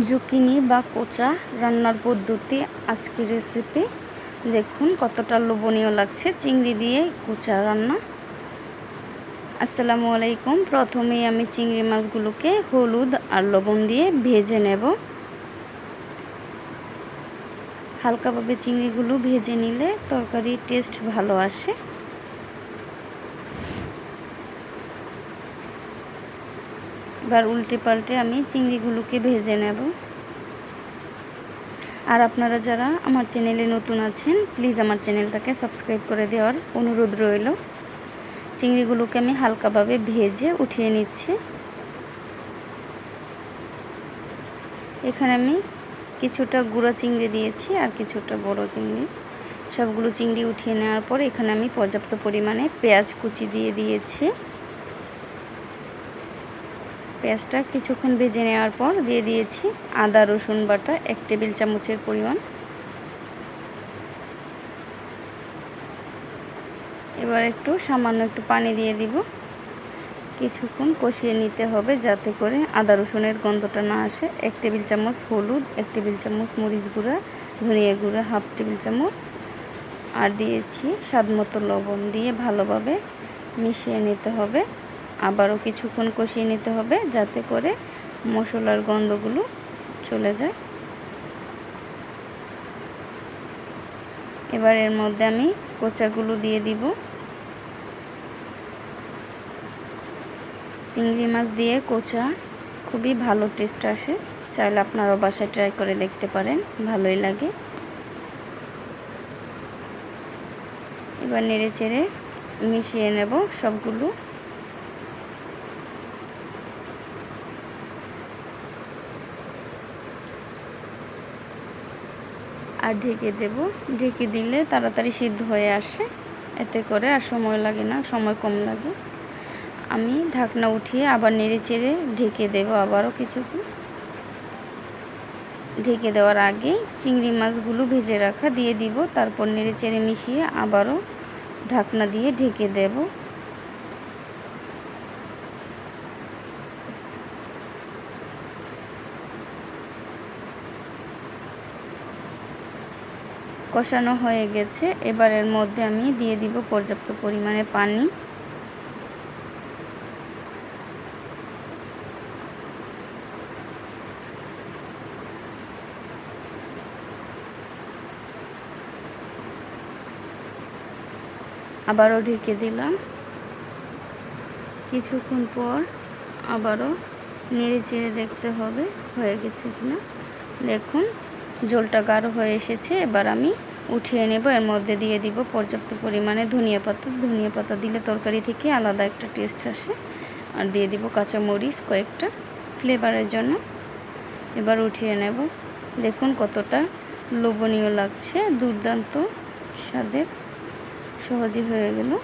Zucchini বা কোচা রান্নার পদ্ধতি আজকের রেসিপি দেখুন কতটা লোভনীয় লাগছে চিংড়ি দিয়ে কোচা রান্না। আসসালামু আলাইকুম। প্রথমেই আমি চিংড়ি মাছগুলোকে হলুদ আর লবণ দিয়ে ভেজে নেব। হালকাভাবে চিংড়িগুলো ভেজে নিলে তরকারির টেস্ট ভালো আসে। এবার উল্টে পাল্টে আমি চিংড়িগুলোকে ভেজে নেব। আর আপনারা যারা আমার চ্যানেলে নতুন আছেন, প্লিজ আমার চ্যানেলটাকে সাবস্ক্রাইব করে দেওয়ার অনুরোধ রইল। চিংড়িগুলোকে আমি হালকাভাবে ভেজে উঠিয়ে নিচ্ছি। এখানে আমি কিছুটা গুঁড়া চিংড়ি দিয়েছি আর কিছুটা বড় চিংড়ি। সবগুলো চিংড়ি উঠিয়ে নেওয়ার পর এখানে আমি পর্যাপ্ত পরিমাণে পেঁয়াজ কুচি দিয়ে দিয়েছি। পেঁয়াজটা কিছুক্ষণ ভেজে নেওয়ার পর দিয়ে দিয়েছি আদা, রসুন বাটা, এক টেবিল চামচের পরিমাণ। এবার একটু সামান্য একটু পানি দিয়ে দিব। কিছুক্ষণ কষিয়ে নিতে হবে যাতে করে আদা, রসুনের গন্ধটা না আসে। এক টেবিল চামচ হলুদ, এক টেবিল চামচ মরিচ গুঁড়া, ধনিয়া গুঁড়া, হাফ টেবিল চামচ। আর দিয়েছি স্বাদ মতো লবণ দিয়ে ভালোভাবে মিশিয়ে নিতে হবে। আবারও কিছুক্ষণ কষিয়ে নিতে হবে যাতে করে মশলার গন্ধগুলো চলে যায়। এবার এর মধ্যে আমি কোচাগুলো দিয়ে দিব। চিংড়ি মাছ দিয়ে কোচা খুবই ভালো টেস্ট আসে। চাইলে আপনারাও বাসায় ট্রাই করে দেখতে পারেন, ভালোই লাগে। এবার নেড়ে চেড়ে মিশিয়ে নেব সবগুলো। আর ঢেকে দেব। ঢেকে দিলে তাড়াতাড়ি সিদ্ধ হয়ে আসে। এতে করে আর সময় লাগে না, সময় কম লাগে। আমি ঢাকনা উঠিয়ে আবার নেড়ে চেড়ে ঢেকে দেব আবারও কিছুক্ষণ। ঢেকে দেওয়ার আগে চিংড়ি মাছগুলো ভেজে রাখা দিয়ে দিব। তারপর নেড়ে চেড়ে মিশিয়ে আবারও ঢাকনা দিয়ে ঢেকে দেব। কষানো হয়ে গেছে। এবার এর মধ্যে আমি দিয়ে দিব পর্যাপ্ত পরিমাণে পানি। আবারও ঢেকে দিলাম। কিছুক্ষণ পর আবারও নেড়ে চেড়ে দেখতে হবে হয়ে গেছে কিনা। দেখুন জলটা গাঢ় হয়ে এসেছে, এবার আমি উঠিয়ে নেব। এর মধ্যে দিয়ে দিব পর্যাপ্ত পরিমাণে ধনিয়া পাতা। ধনিয়া পাতা দিলে তরকারি থেকে আলাদা একটা টেস্ট আসে। আর দিয়ে দিব কাঁচা মরিচ কয়েকটা ফ্লেভারের জন্য। এবার উঠিয়ে নেব। দেখুন কতটা লোভনীয় লাগছে। দুর্দান্ত স্বাদের। সহজে হয়ে গেল।